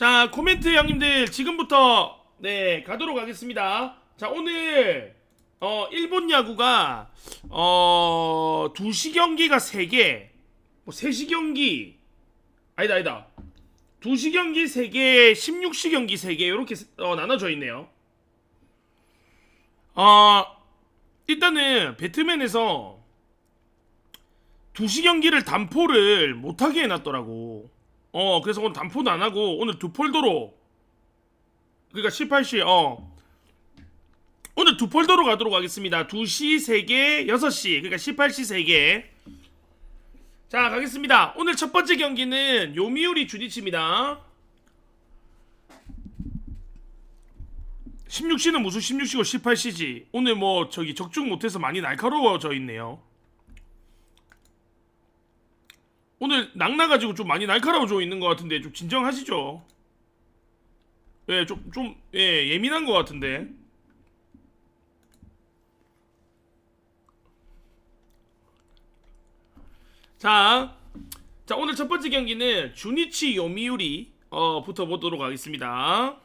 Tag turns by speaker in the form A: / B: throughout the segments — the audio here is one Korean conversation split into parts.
A: 자 코멘트 형님들 지금부터 네 가도록 하겠습니다. 자 오늘 어 일본 야구가 어 2시 경기가 3개 뭐 3시 경기 아니다 아니다 2시 경기 3개 16시 경기 3개 이렇게 어, 나눠져 있네요. 어 일단은 배트맨에서 2시 경기를 단포를 못하게 해놨더라고. 어, 그래서 오늘 단포도 안 하고 오늘 두 폴더로 그러니까 18시 어 오늘 두 폴더로 가도록 하겠습니다. 2시 3개, 6시 그러니까 18시 3개 자 가겠습니다. 오늘 첫 번째 경기는 요미우리 주디치입니다. 16시는 무슨 16시고 18시지. 오늘 뭐 저기 적중 못해서 많이 날카로워져 있네요. 오늘 낙나가지고 좀 많이 날카로워져 있는 것 같은데 좀 진정하시죠. 예, 좀, 좀, 예, 예민한 것 같은데. 자, 자, 오늘 첫 번째 경기는 주니치 요미우리, 어, 부터 보도록 하겠습니다.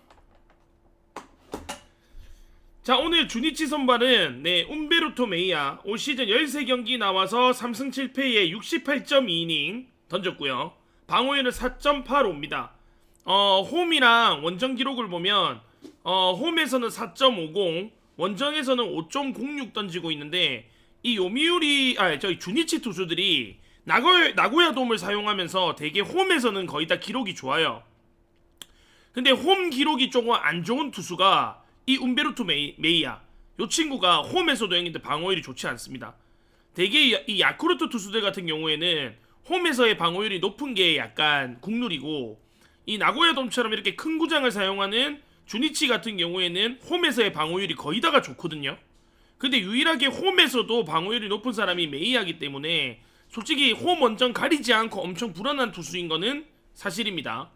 A: 자 오늘 주니치 선발은 네 움베르토 메이야 올 시즌 13경기 나와서 3승 7패에 68.2이닝 던졌고요. 방어율은 4.85입니다. 어 홈이랑 원정 기록을 보면 어 홈에서는 4.50 원정에서는 5.06 던지고 있는데 이 요미우리 아 저희 주니치 투수들이 나고, 나고야 돔을 사용하면서 대개 홈에서는 거의 다 기록이 좋아요. 근데 홈 기록이 조금 안 좋은 투수가 이 움베르토 메이, 메이야. 요 친구가 홈에서도 형님들 방어율이 좋지 않습니다. 대개 이- 이 야쿠르트 투수들 같은 경우에는 홈에서의 방어율이 높은 게 약간 국룰이고 이 나고야 돔처럼 이렇게 큰 구장을 사용하는 주니치 같은 경우에는 홈에서의 방어율이 거의 다가 좋거든요. 근데 유일하게 홈에서도 방어율이 높은 사람이 메이야기 때문에 솔직히 홈 원정 가리지 않고 엄청 불안한 투수인 거는 사실입니다.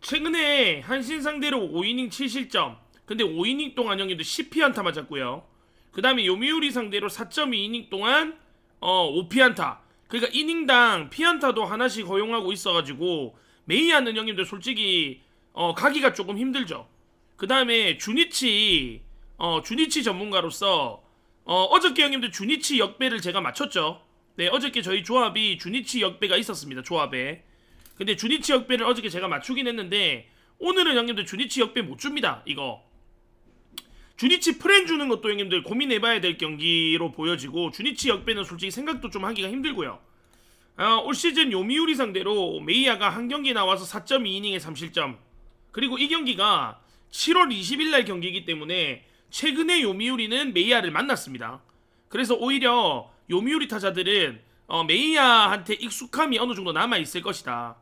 A: 최근에 한신 상대로 5이닝 7실점. 근데 5이닝 동안 형님들 10피안타 맞았고요. 그 다음에 요미우리 상대로 4.2이닝 동안 어 5피안타. 그러니까 이닝당 피안타도 하나씩 허용하고 있어가지고 메이아는 형님들 솔직히 어 가기가 조금 힘들죠. 그 다음에 주니치 어 주니치 전문가로서 어 어저께 형님들 주니치 역배를 제가 맞췄죠. 네 어저께 저희 조합이 주니치 역배가 있었습니다. 조합에. 근데 주니치 역배를 어저께 제가 맞추긴 했는데 오늘은 형님들 주니치 역배 못 줍니다. 이거. 주니치 프렌 주는 것도 형님들 고민해봐야 될 경기로 보여지고 주니치 역배는 솔직히 생각도 좀 하기가 힘들고요. 아, 올 시즌 요미우리 상대로 메이야가 한 경기 나와서 4.2이닝에 3실점 그리고 이 경기가 7월 20일 날 경기이기 때문에 최근에 요미우리는 메이야를 만났습니다. 그래서 오히려 요미우리 타자들은 어, 메이야한테 익숙함이 어느 정도 남아 있을 것이다.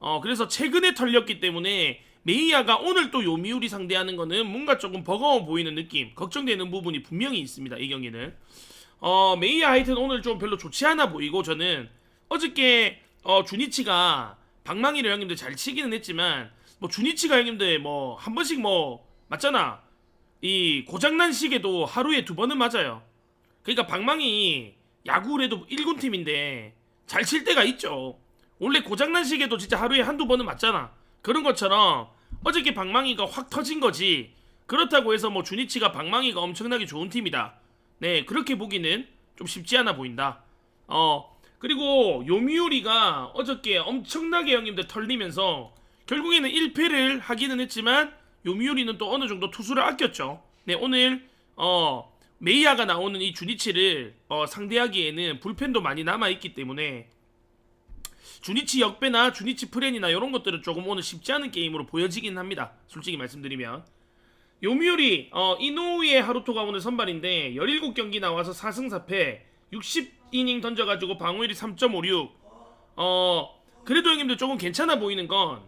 A: 어, 그래서 최근에 털렸기 때문에 메이야가 오늘 또 요미우리 상대하는 거는 뭔가 조금 버거워 보이는 느낌, 걱정되는 부분이 분명히 있습니다. 이 경기는. 어, 메이야 하여튼 오늘 좀 별로 좋지 않아 보이고 저는 어저께 어, 주니치가 방망이를 형님들 잘 치기는 했지만 뭐 주니치가 형님들 뭐 한 번씩 뭐 맞잖아. 이 고장난 시계도 하루에 두 번은 맞아요. 그러니까 방망이 야구래도 1군 팀인데 잘 칠 때가 있죠. 원래 고장난 시계도 진짜 하루에 한두 번은 맞잖아. 그런 것처럼 어저께 방망이가 확 터진 거지. 그렇다고 해서 뭐 주니치가 방망이가 엄청나게 좋은 팀이다. 네, 그렇게 보기는 좀 쉽지 않아 보인다. 어, 그리고 요미우리가 어저께 엄청나게 형님들 털리면서 결국에는 1패를 하기는 했지만 요미우리는 또 어느 정도 투수를 아꼈죠. 네, 오늘 어 메이아가 나오는 이 주니치를 어, 상대하기에는 불펜도 많이 남아 있기 때문에 주니치 역배나 주니치 프렌이나 이런 것들은 조금 오늘 쉽지 않은 게임으로 보여지긴 합니다. 솔직히 말씀드리면 요미우리 어, 이노우의 하루토가 오늘 선발인데 17경기 나와서 4승 4패 60이닝 던져가지고 방어율이 3.56 어 그래도 형님들 조금 괜찮아 보이는 건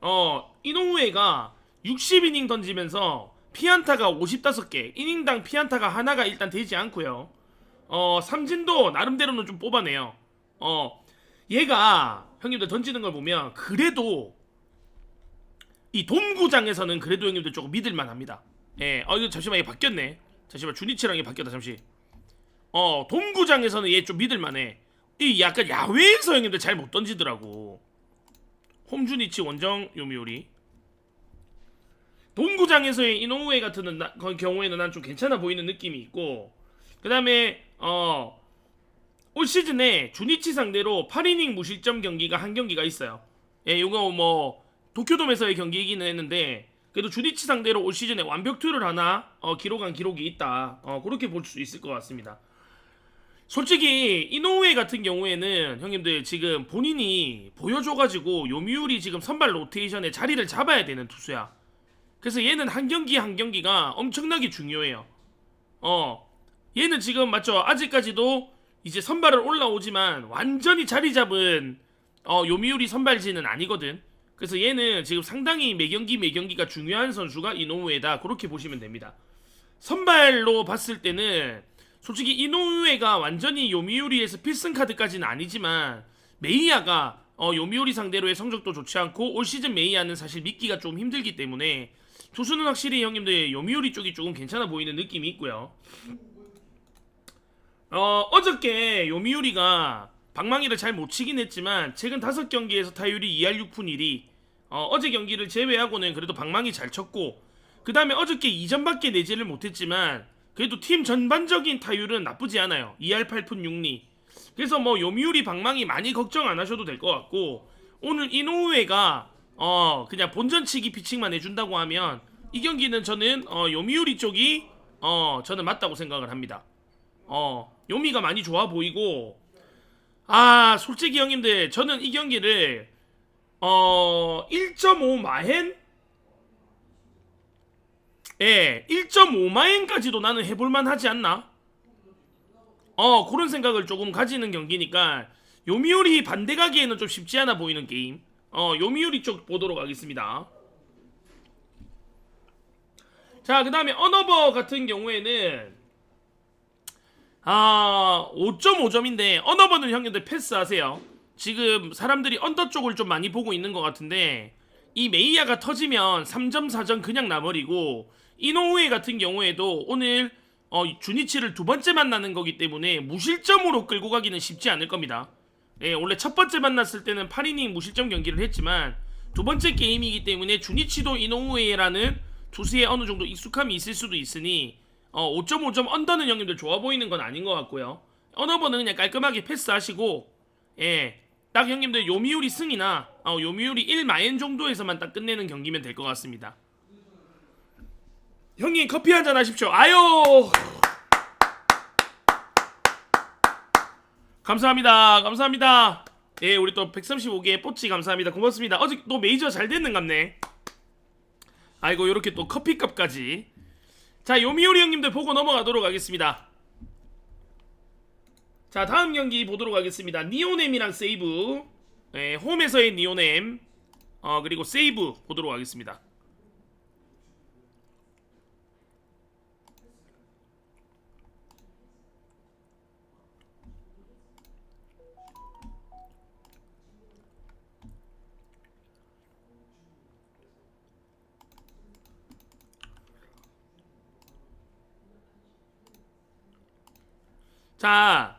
A: 어, 이노우에가 60이닝 던지면서 피안타가 55개, 이닝당 피안타가 하나가 일단 되지 않고요. 어, 삼진도 나름대로는 좀 뽑아내요. 어, 얘가 형님들 던지는 걸 보면 그래도 이 돔구장에서는 그래도 형님들 조금 믿을만 합니다. 예, 어, 이거 잠시만 이게 바뀌었네. 잠시만 주니치랑 이게 바뀌었다, 잠시. 어, 돔구장에서는 얘 좀 믿을만해. 이 약간 야외에서 형님들 잘 못 던지더라고. 홈주니치 원정 요미우리 동구장에서의 이노우에 같은 경우에는 난 좀 괜찮아 보이는 느낌이 있고 그 다음에 어, 올 시즌에 주니치 상대로 8이닝 무실점 경기가 한 경기가 있어요. 예, 이거 뭐 도쿄돔에서의 경기이기는 했는데 그래도 주니치 상대로 올 시즌에 완벽투를 하나 어, 기록한 기록이 있다. 어, 그렇게 볼 수 있을 것 같습니다. 솔직히 이노우에 같은 경우에는 형님들 지금 본인이 보여줘가지고 요미우리 지금 선발 로테이션에 자리를 잡아야 되는 투수야. 그래서 얘는 한 경기 한 경기가 엄청나게 중요해요. 어, 얘는 지금 맞죠? 아직까지도 이제 선발을 올라오지만 완전히 자리 잡은 어, 요미우리 선발진은 아니거든. 그래서 얘는 지금 상당히 매 경기 매 경기가 중요한 선수가 이노우에다 그렇게 보시면 됩니다. 선발로 봤을 때는 솔직히 이노우에가 완전히 요미우리에서 필승 카드까지는 아니지만 메이야가 어, 요미우리 상대로의 성적도 좋지 않고 올 시즌 메이야는 사실 믿기가 좀 힘들기 때문에 투수는 확실히 형님들 요미우리 쪽이 조금 괜찮아 보이는 느낌이 있고요. 어, 어저께 요미우리가 방망이를 잘 못 치긴 했지만 최근 5경기에서 타율이 2할 6푼 1이. 어, 어제 경기를 제외하고는 그래도 방망이 잘 쳤고 그 다음에 어저께 2점밖에 내지를 못했지만 그래도 팀 전반적인 타율은 나쁘지 않아요. 2할 8푼 6리. 그래서 뭐 요미우리 방망이 많이 걱정 안 하셔도 될 것 같고 오늘 이노우에가 어 그냥 본전치기 피칭만 해준다고 하면 이 경기는 저는 어 요미우리 쪽이 어 저는 맞다고 생각을 합니다 어 요미가 많이 좋아 보이고 아 솔직히 형님들 저는 이 경기를 어 1.5 마헨 예 1.5 마헨까지도 나는 해볼만 하지 않나? 어 그런 생각을 조금 가지는 경기니까 요미우리 반대 가기에는 좀 쉽지 않아 보이는 게임. 어 요미우리 쪽 보도록 하겠습니다. 자 그 다음에 언어버 같은 경우에는 아 5.5점인데 언어버는 형님들 패스하세요 지금 사람들이 언더 쪽을 좀 많이 보고 있는 것 같은데 이 메이야가 터지면 3점 4점 그냥 나버리고 이노우에 같은 경우에도 오늘 어, 주니치를 두 번째 만나는 거기 때문에 무실점으로 끌고 가기는 쉽지 않을 겁니다. 예, 원래 첫 번째 만났을 때는 8이닝 무실점 경기를 했지만 두 번째 게임이기 때문에 주니치도 이노우에라는 투수에 어느 정도 익숙함이 있을 수도 있으니 어, 5.5점 언더는 형님들 좋아 보이는 건 아닌 것 같고요. 언어버는 그냥 깔끔하게 패스하시고 예, 딱 형님들 요미우리 승이나 어, 요미우리 1마엔 정도에서만 딱 끝내는 경기면 될 것 같습니다. 형님 커피 한 잔 하십시오. 아유. 감사합니다. 감사합니다. 예, 우리 또 135개 뽀치 감사합니다. 고맙습니다. 어제 또 메이저 잘 됐는 갑네. 아이고, 요렇게 또 커피값까지. 자, 요미우리 형님들 보고 넘어가도록 하겠습니다. 자, 다음 경기 보도록 하겠습니다. 니오넴이랑 세이브. 예, 홈에서의 니오넴. 어, 그리고 세이브 보도록 하겠습니다. 자,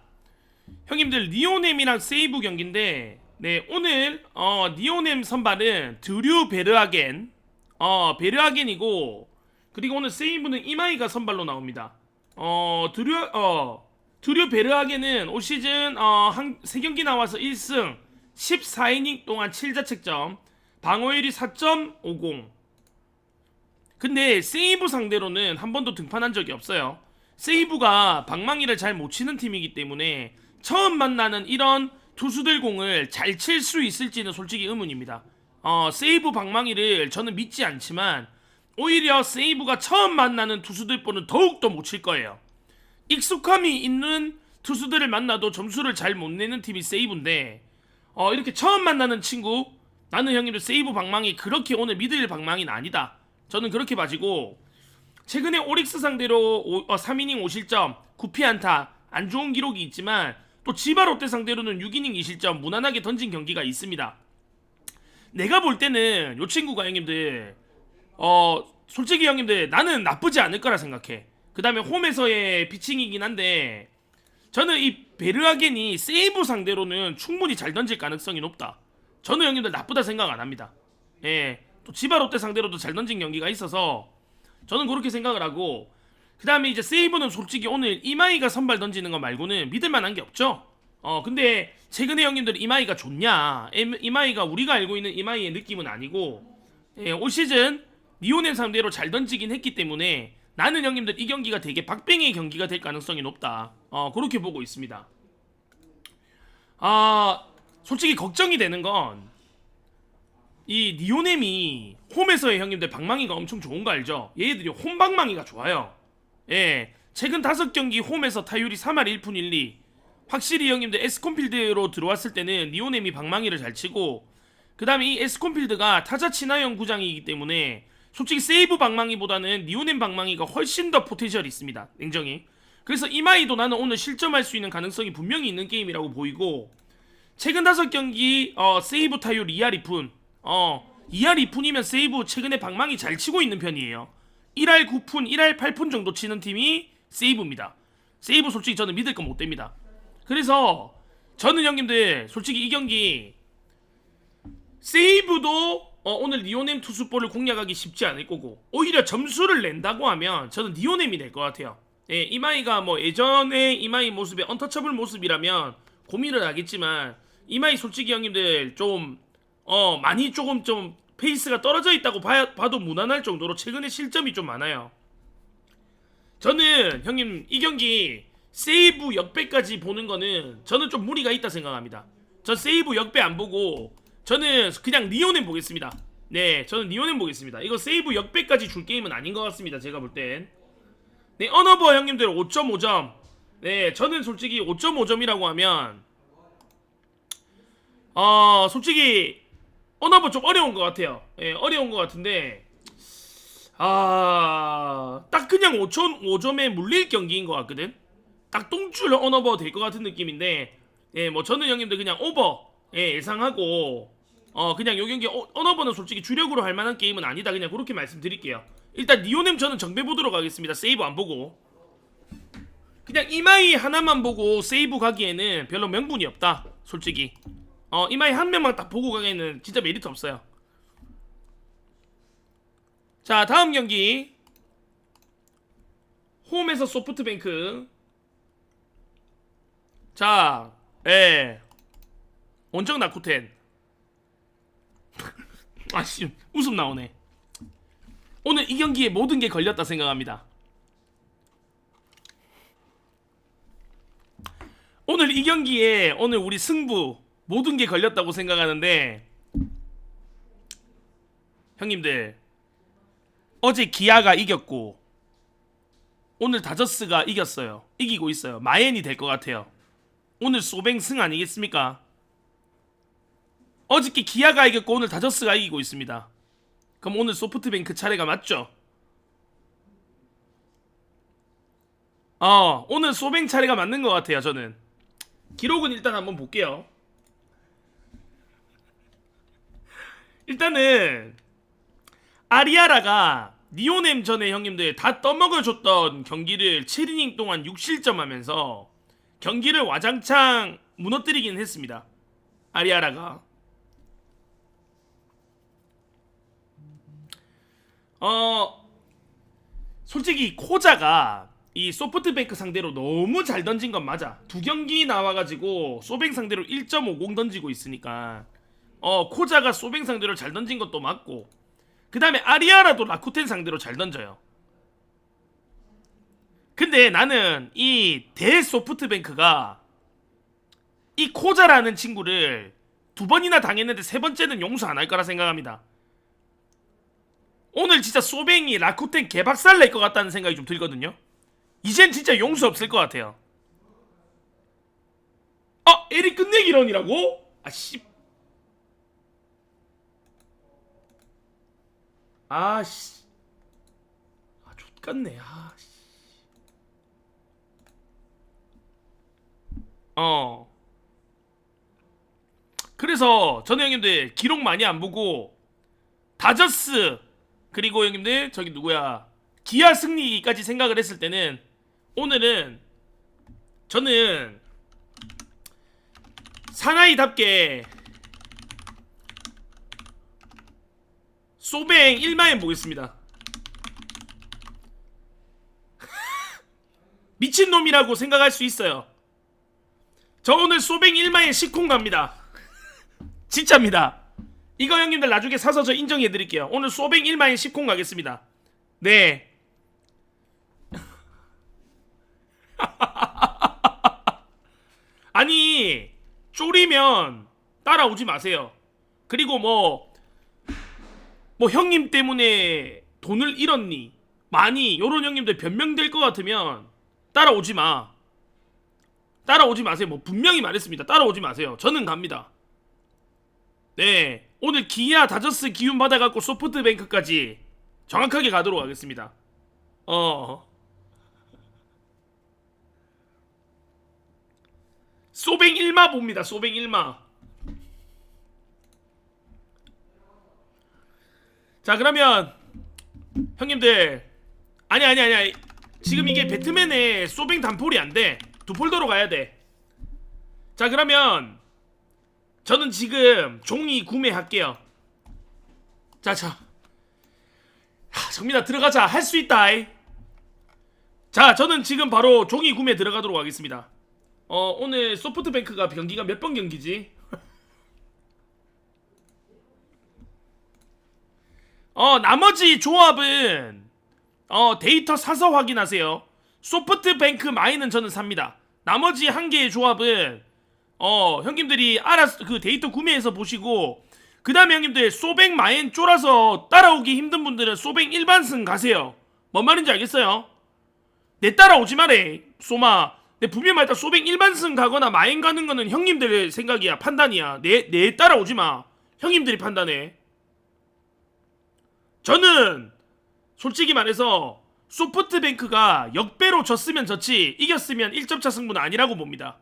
A: 형님들 니오넴이랑 세이브 경기인데 네 오늘 어 니오넴 선발은 드류 베르하겐 어 베르하겐이고 그리고 오늘 세이브는 이마이가 선발로 나옵니다. 어 드류 어 드류 베르하겐은 올 시즌 어한세 경기 나와서 1승 14이닝 동안 7자책점 방어율이 4.50 근데 세이브 상대로는 한 번도 등판한 적이 없어요. 세이브가 방망이를 잘 못 치는 팀이기 때문에 처음 만나는 이런 투수들 공을 잘 칠 수 있을지는 솔직히 의문입니다. 어, 세이브 방망이를 저는 믿지 않지만 오히려 세이브가 처음 만나는 투수들 보는 더욱더 못 칠 거예요. 익숙함이 있는 투수들을 만나도 점수를 잘 못 내는 팀이 세이브인데 어, 이렇게 처음 만나는 친구 나는 형님들 세이브 방망이 그렇게 오늘 믿을 방망이는 아니다. 저는 그렇게 봐지고 최근에 오릭스 상대로 오, 어, 3이닝 5실점 9피안타 안 좋은 기록이 있지만 또 지바 롯데 상대로는 6이닝 2실점 무난하게 던진 경기가 있습니다. 내가 볼 때는 요 친구가 형님들 어 솔직히 형님들 나는 나쁘지 않을 거라 생각해. 그 다음에 홈에서의 피칭이긴 한데 저는 이 베르하겐이 세이브 상대로는 충분히 잘 던질 가능성이 높다. 저는 형님들 나쁘다 생각 안 합니다. 예, 또 지바 롯데 상대로도 잘 던진 경기가 있어서 저는 그렇게 생각을 하고 그 다음에 이제 세이브는 솔직히 오늘 이마이가 선발 던지는 거 말고는 믿을 만한 게 없죠. 어 근데 최근에 형님들 이마이가 좋냐? 이마이가 우리가 알고 있는 이마이의 느낌은 아니고 예, 올 시즌 니오넴 상대로 잘 던지긴 했기 때문에 나는 형님들 이 경기가 되게 박빙의 경기가 될 가능성이 높다. 어 그렇게 보고 있습니다. 아 솔직히 걱정이 되는 건 이 니오넴이 홈에서의 형님들 방망이가 엄청 좋은 거 알죠? 얘들이 홈 방망이가 좋아요. 예, 최근 다섯 경기 홈에서 타율이 3할 1푼 1리. 확실히 형님들 에스콘필드로 들어왔을 때는 니오넴이 방망이를 잘 치고 그 다음에 이 에스콘필드가 타자 친화형 구장이기 때문에 솔직히 세이브 방망이보다는 니오넴 방망이가 훨씬 더 포텐셜이 있습니다. 냉정히. 그래서 이마이도 나는 오늘 실점할 수 있는 가능성이 분명히 있는 게임이라고 보이고 최근 다섯 경기 어, 세이브 타율 2할 2푼 어 2할 2푼이면 세이브 최근에 방망이 잘 치고 있는 편이에요. 1할 9푼 1할 8푼 정도 치는 팀이 세이브입니다. 세이브 솔직히 저는 믿을 건 못 됩니다. 그래서 저는 형님들 솔직히 이 경기 세이브도 어, 오늘 니오넴 투수볼을 공략하기 쉽지 않을 거고 오히려 점수를 낸다고 하면 저는 니오넴이 될 것 같아요. 예, 이마이가 뭐 예전에 이마이 모습의 언터처블 모습이라면 고민을 하겠지만 이마이 솔직히 형님들 좀 어 많이 조금 좀 페이스가 떨어져 있다고 봐, 봐도 무난할 정도로 최근에 실점이 좀 많아요. 저는 형님 이 경기 세이브 역배까지 보는 거는 저는 좀 무리가 있다 생각합니다. 저 세이브 역배 안 보고 저는 그냥 니오넴 보겠습니다. 네, 저는 니오넴 보겠습니다. 이거 세이브 역배까지 줄 게임은 아닌 것 같습니다. 제가 볼 땐. 네, 어너버 형님들 5.5점. 네, 저는 솔직히 5.5점이라고 하면 어, 솔직히 어너버 좀 어려운 것 같아요. 예, 어려운 것 같은데 아, 딱 그냥 5점 5점에 물릴 경기인 것 같거든. 딱 똥줄 언어버 될 것 같은 느낌인데 예, 뭐 저는 형님들 그냥 오버 예, 예상하고 어 그냥 요 경기 어, 언어버는 솔직히 주력으로 할 만한 게임은 아니다 그냥 그렇게 말씀드릴게요. 일단 니오넴 저는 정배 보도록 하겠습니다. 세이브 안 보고 그냥 이마이 하나만 보고 세이브 가기에는 별로 명분이 없다. 솔직히 어 이마이 한 명만 딱 보고 가기에는 진짜 메리트 없어요. 자 다음 경기 홈에서 소프트뱅크 자, 예. 원정 나쿠텐. 아씨, 웃음 나오네. 오늘 이 경기에 모든 게 걸렸다 생각합니다. 오늘 이 경기에 오늘 우리 승부 모든 게 걸렸다고 생각하는데 형님들 어제 기아가 이겼고 오늘 다저스가 이겼어요. 이기고 있어요. 마엔이 될 것 같아요. 오늘 소뱅 승 아니겠습니까? 어저께 기아가 이겼고 오늘 다저스가 이기고 있습니다. 그럼 오늘 소프트뱅크 차례가 맞죠? 어, 오늘 소뱅 차례가 맞는 것 같아요, 저는. 기록은 일단 한번 볼게요. 일단은 아리아라가 니오넴 전에 형님들 다 떠먹어줬던 경기를 7이닝 동안 6실점 하면서 경기를 와장창 무너뜨리긴 했습니다. 아리아라가. 어, 솔직히 코자가 이 소프트뱅크 상대로 너무 잘 던진 건 맞아. 두 경기 나와가지고 소뱅 상대로 1.50 던지고 있으니까 어 코자가 소뱅 상대로 잘 던진 것도 맞고 그 다음에 아리아라도 라쿠텐 상대로 잘 던져요. 근데 나는 이 대소프트뱅크가 이 코자라는 친구를 두 번이나 당했는데 세 번째는 용서 안 할 거라 생각합니다. 오늘 진짜 소뱅이 라쿠텐 개박살 낼 것 같다는 생각이 좀 들거든요. 이젠 진짜 용서 없을 것 같아요. 아, 에리 끝내기런이라고? 아, 씨. 아, 씨. 아, 족같네. 아, 씨. 어. 그래서 저는 형님들 기록 많이 안 보고 다저스 그리고 형님들 저기 누구야 기아 승리까지 생각을 했을 때는 오늘은 저는 사나이답게 소뱅 1마엔 보겠습니다. 미친놈이라고 생각할 수 있어요. 저 오늘 소뱅 1마엔 시콩 갑니다. 진짜입니다. 이거 형님들 나중에 사서 저 인정해 드릴게요. 오늘 소뱅 1마엔 시콩 가겠습니다. 네. 아니 쪼리면 따라오지 마세요. 그리고 뭐, 뭐 형님 때문에 돈을 잃었니? 많이 요런 형님들 변명될 것 같으면 따라오지 마. 따라오지 마세요. 뭐 분명히 말했습니다. 따라오지 마세요. 저는 갑니다. 네, 오늘 기아 다저스 기운 받아갖고 소프트뱅크까지 정확하게 가도록 하겠습니다. 어. 소뱅 1마 봅니다. 소뱅 1마. 자 그러면 형님들 아니 아니 아니. 지금 이게 배트맨의 소뱅 단폴이 안돼. 두 폴더로 가야 돼 자 그러면 저는 지금 종이 구매할게요. 자자. 정민아 들어가자. 할 수 있다 이. 자 저는 지금 바로 종이 구매 들어가도록 하겠습니다. 어 오늘 소프트뱅크가 경기가 몇 번 경기지 어 나머지 조합은 어 데이터 사서 확인하세요. 소프트뱅크 마인은 저는 삽니다. 나머지 한 개의 조합은 어 형님들이 알아서 그 데이터 구매해서 보시고 그 다음에 형님들 소뱅 마인 쫄아서 따라오기 힘든 분들은 소뱅 일반승 가세요. 뭔 말인지 알겠어요? 내 따라오지 마래 소마 내 분명히 말했다 소뱅 일반승 가거나 마인 가는 거는 형님들의 생각이야 판단이야 내, 내 따라오지 마 형님들이 판단해 저는 솔직히 말해서 소프트뱅크가 역배로 졌으면 졌지 이겼으면 1점차 승부는 아니라고 봅니다.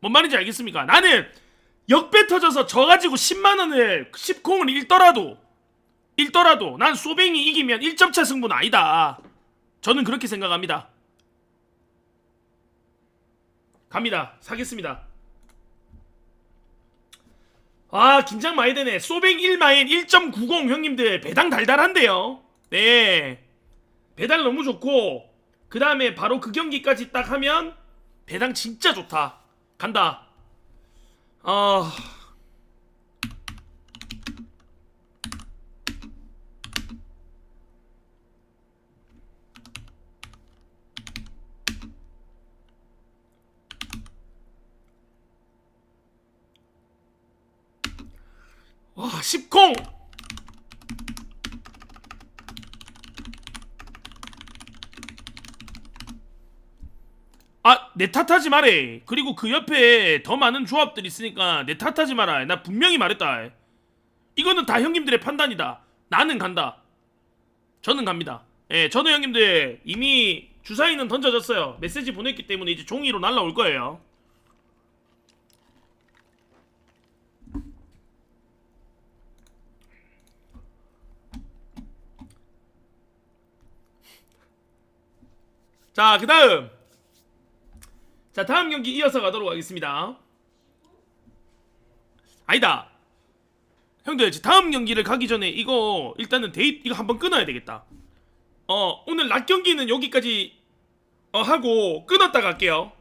A: 뭔 말인지 알겠습니까? 나는 역배 터져서 져가지고 10만원을 10콩을 잃더라도 잃더라도 난 소뱅이 이기면 1점차 승부는 아니다. 저는 그렇게 생각합니다. 갑니다. 사겠습니다. 아 긴장 많이 되네. 소뱅 1마인 1.90 형님들 배당 달달한데요. 네. 배달 너무 좋고 그 다음에 바로 그 경기까지 딱 하면 배당 진짜 좋다. 간다. 아 와, 10콩! 아, 내 탓하지 마래. 그리고 그 옆에 더 많은 조합들이 있으니까 내 탓하지 마라. 나 분명히 말했다. 이거는 다 형님들의 판단이다. 나는 간다. 저는 갑니다. 예, 저는 형님들 이미 주사위는 던져졌어요. 메시지 보냈기 때문에 이제 종이로 날라올 거예요. 자, 그 다음. 자, 다음 경기 이어서 가도록 하겠습니다. 아니다. 형들, 다음 경기를 가기 전에 이거 일단은 데이트 이거 한번 끊어야 되겠다. 어, 오늘 낮 경기는 여기까지 어, 하고 끊었다 갈게요.